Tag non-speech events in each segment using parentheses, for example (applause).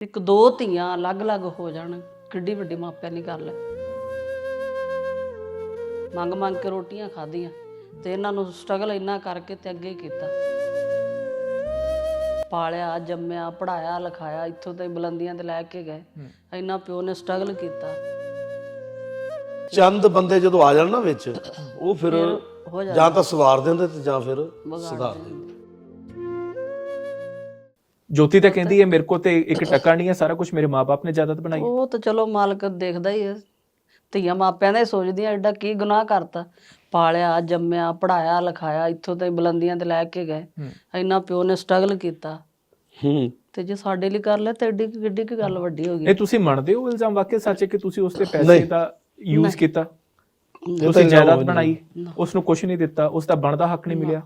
ਇੱਕ ਦੋ ਧੀਆਂ ਅਲੱਗ-ਅਲੱਗ ਹੋ ਜਾਣ ਕਿੱਡੀ ਵੱਡੀ ਮਾਪਿਆਂ ਦੀ ਗੱਲ ਹੈ। ਮੰਗ ਮੰਗ ਕੇ ਰੋਟੀਆਂ ਖਾਧੀਆਂ ਤੇ ਇਹਨਾਂ ਨੂੰ ਸਟਰਗਲ ਇੰਨਾ ਕਰਕੇ ਤੇ ਅੱਗੇ ਕੀਤਾ। ਪਾਲਿਆ ਜੰਮਿਆ ਪੜਾਇਆ ਲਿਖਾਇਆ ਇੱਥੋਂ ਤਾਈਂ ਬੁਲੰਦੀਆਂ ਤੇ ਲੈ ਕੇ ਗਏ। ਇੰਨਾ ਪਿਓ ਨੇ ਸਟਰਗਲ ਕੀਤਾ। ਚੰਦ ਬੰਦੇ ਜਦੋਂ ਆ ਜਾਣ ਨਾ ਵਿੱਚ ਉਹ ਫਿਰ ਜਾਂ ਤਾਂ ਸਵਾਰ ਦਿੰਦੇ ਤੇ ਜਾਂ ਫਿਰ ਸੁਧਾਰ ਦਿੰਦੇ। ਜੋਤੀ ਤਾਂ ਕਹਿੰਦੀ ਹੈ ਮੇਰੇ ਕੋਲ ਤੇ ਇੱਕ ਟੱਕਾ ਨਹੀਂ ਹੈ ਸਾਰਾ ਕੁਝ ਮੇਰੇ ਮਾਪੇ ਨੇ ਜਾਇਦਾਦ ਬਣਾਈ ਉਹ ਤਾਂ ਚਲੋ ਮਾਲਕ ਦੇਖਦਾ ਹੀ ਹੈ। ਧੀਆਂ ਮਾਪਿਆਂ ਦਾ ਹੀ ਸੋਚਦੀਆਂ ਐਡਾ ਕੀ ਗੁਨਾਹ ਕਰਤਾ। ਪਾਲਿਆ ਜੰਮਿਆ ਪੜਾਇਆ ਲਿਖਾਇਆ ਇੱਥੋਂ ਤਾਈਂ ਬੁਲੰਦੀਆਂ ਤੇ ਲੈ ਕੇ ਗਏ। ਇੰਨਾ ਪਿਓ ਨੇ ਸਟਰਗਲ ਕੀਤਾ। ਹੂੰ। ਤੇ ਜੇ ਸਾਡੇ ਲਈ ਕਰ ਲਿਆ ਤੇ ਐਡੀ ਕੁ- ਕਿੱਡੀ ਕੁ ਗੱਲ ਵੱਡੀ ਹੋ ਗਈ। ਇਹ ਤੁਸੀਂ ਮੰਨਦੇ ਹੋ ਇਲਜ਼ਾਮ? ਵਾਕਿਆ ਸੱਚ ਹੈ ਕਿ ਤੁਸੀਂ ਉਸ ਤੇ ਪੈਸੇ ਦਾ ਯੂਜ਼ ਕੀਤਾ? ਤੁਸੀਂ ਜਾਇਦਾਦ ਬਣਾਈ ਉਸ ਨੂੰ। ਕੁਝ ਨਹੀਂ ਦਿੱਤਾ ਉਸ ਦਾ ਬਣਦਾ ਹੱਕ ਨਹੀਂ ਮਿਲਿਆ।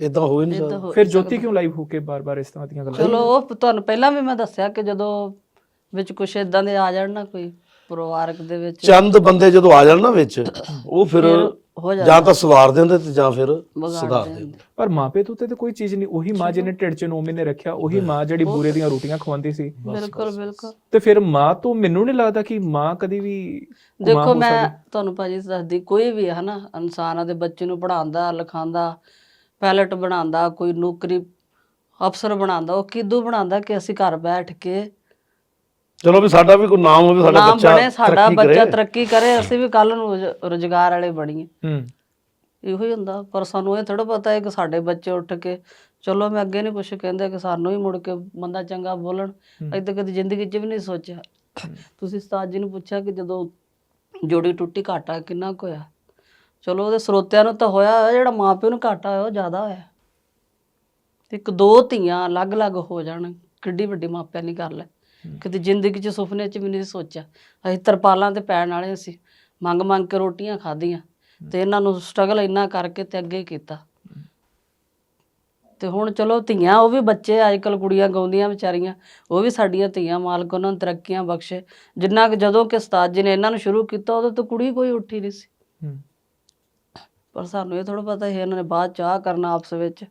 ਇਦਾਂ ਹੋ ਹੀ ਨਹੀਂ ਸਕਦਾ। ਹੋ- ਫਿਰ ਜੋਤੀ ਕਿਉਂ ਲਾਈਵ ਹੋ ਕੇ ਬਾਰ-ਬਾਰ ਇਸ ਤਰ੍ਹਾਂ ਦੀਆਂ ਗੱਲਾਂ? ਚਲੋ ਉਹ ਤੁਹਾਨੂੰ ਪਹਿਲਾਂ ਵੀ ਮੈਂ ਦੱਸਿਆ ਕਿ ਜਦੋਂ ਵਿੱਚ ਕੁਛ ਇਦਾਂ ਦੇ ਆ ਜਾਣ ਨਾ ਕੋਈ ਪਰਿਵਾਰਕ ਦੇ ਵਿੱਚ। ਚੰਦ ਬੰਦੇ ਜਦੋਂ ਆ ਜਾਣ ਨਾ ਵਿੱਚ (coughs) ਉਹ ਫਿਰ ਹੋ ਜਾ ਜਾਂ ਤਾਂ ਸਵਾਰ ਦਿੰਦੇ ਤੇ ਜਾਂ ਫਿਰ ਸੁਧਾਰ ਦਿੰਦੇ। ਪਰ ਮਾਪੇ ਤੋਂ ਤੇ ਤਾਂ ਕੋਈ ਚੀਜ਼ ਨਹੀਂ ਉਹੀ ਮਾਂ ਜਿਹਨੇ ਢਿੱਡ 'ਚ 9 ਮਹੀਨੇ ਰੱਖਿਆ ਉਹੀ ਮਾਂ ਜਿਹੜੀ ਬੂਰੇ ਦੀਆਂ ਰੋਟੀਆਂ ਖਵਾਉਂਦੀ ਸੀ। ਬਿਲਕੁਲ ਬਿਲਕੁਲ। ਤੇ ਫਿਰ ਮਾਂ ਤੋਂ ਮੈਨੂੰ ਨਹੀਂ ਲੱਗਦਾ ਕਿ ਮਾਂ ਕਦੀ ਵੀ ਮਾਂ ਦੇਖੋ ਮੈਂ ਸਕਦੀ। ਤੁਹਾਨੂੰ ਭਾਜੀ ਦੱਸਦੀ ਕੋਈ ਵੀ ਹੈ ਨਾ ਇਨਸਾਨ ਦੇ ਬੱਚੇ ਨੂੰ ਪੜਾਉਂਦਾ ਲਿਖਾਉਂਦਾ ਪਾਇਲਟ ਬਣਾਉਂਦਾ ਕੋਈ ਨੌਕਰੀ ਅਫਸਰ ਬਣਾਉਂਦਾ ਉਹ ਕਿਦੋਂ ਬਣਾਉਂਦਾ ਕਿ ਅਸੀਂ ਘਰ ਬੈਠ ਕੇ ਚਲੋ ਵੀ ਸਾਡਾ ਵੀ ਕੋਈ ਨਾਮ ਹੋਵੇ ਸਾਡਾ ਨਾਮ ਬੱਚਾ ਬਣੇ ਸਾਡਾ ਤਰੱਕੀ ਬੱਚਾ। ਤਰੱਕੀ ਕਰੇ ਅਸੀਂ ਵੀ ਕੱਲ ਨੂੰ ਰੋਜ਼ਗਾਰ ਵਾਲੇ ਬਣੀਏ। ਹੂੰ। ਇਹੋ ਹੀ ਹੁੰਦਾ ਪਰ ਸਾਨੂੰ ਇਹ ਥੋੜਾ ਪਤਾ ਹੈ ਕਿ ਸਾਡੇ ਬੱਚੇ ਉੱਠ ਕੇ ਚਲੋ ਮੈਂ ਅੱਗੇ ਨਹੀਂ ਕੁਛ ਕਹਿੰਦੇ ਕਿ ਸਾਨੂੰ ਹੀ ਮੁੜ ਕੇ ਬੰਦਾ ਚੰਗਾ ਬੋਲਣ ਅਜੇ ਤੱਕ ਕਦੀ ਜ਼ਿੰਦਗੀ 'ਚ ਵੀ ਨਹੀਂ ਸੋਚਿਆ। ਤੁਸੀਂ ਉਸਤਾਦ ਜੀ ਨੂੰ ਪੁੱਛਿਆ ਕਿ ਜਦੋਂ ਜੋੜੀ ਟੁੱਟੀ ਘਾਟਾ ਕਿੰਨਾ ਕੁ ਹੋਇਆ? ਚਲੋ ਉਹਦੇ ਸਰੋਤਿਆਂ ਨੂੰ ਤਾਂ ਹੋਇਆ ਹੋਇਆ, ਜਿਹੜਾ ਮਾਪਿਓ ਨੂੰ ਘਾਟਾ ਹੋਇਆ ਉਹ ਜ਼ਿਆਦਾ ਹੋਇਆ। ਇੱਕ ਦੋ ਧੀਆਂ ਅਲੱਗ-ਅਲੱਗ ਹੋ ਜਾਣ ਕਿੱਡੀ ਵੱਡੀ ਮਾਪਿਆਂ ਦੀ ਗੱਲ ਹੈ। ਕਦੇ ਜ਼ਿੰਦਗੀ 'ਚ ਸੁਪਨੇ 'ਚ ਵੀ ਨਹੀਂ ਸੋਚਿਆ। ਅਸੀਂ ਤਰਪਾਲਾਂ ਤੇ ਪੈਣ ਵਾਲੇ ਸੀ ਮੰਗ ਮੰਗ ਕੇ ਰੋਟੀਆਂ ਖਾਧੀਆਂ ਤੇ ਇਹਨਾਂ ਨੂੰ ਸਟਰਗਲ ਇੰਨਾ ਕਰਕੇ ਤੇ ਅੱਗੇ ਕੀਤਾ। ਤੇ ਹੁਣ ਚਲੋ ਧੀਆਂ ਉਹ ਵੀ ਬੱਚੇ ਅੱਜ ਕੱਲ ਕੁੜੀਆਂ ਗਾਉਂਦੀਆਂ ਵਿਚਾਰੀਆਂ ਉਹ ਵੀ ਸਾਡੀਆਂ ਧੀਆਂ ਮਾਲਕ ਉਹਨਾਂ ਨੂੰ ਤਰੱਕੀਆਂ ਬਖਸ਼ੇ। ਜਿੰਨਾ ਕਿ ਜਦੋਂ ਕਿ ਉਸਤਾਦ ਜੀ ਨੇ ਇਹਨਾਂ ਨੂੰ ਸ਼ੁਰੂ ਕੀਤਾ ਉਦੋਂ ਤਾਂ ਕੁੜੀ ਕੋਈ ਉੱਠੀ ਨਹੀਂ ਸੀ। ਪਰ ਸਾਨੂੰ ਇਹ ਥੋੜਾ ਪਤਾ ਸੀ ਇਹਨਾਂ ਨੇ ਬਾਅਦ ਚ ਆਹ ਕਰਨਾ ਆਪਸ ਵਿੱਚ।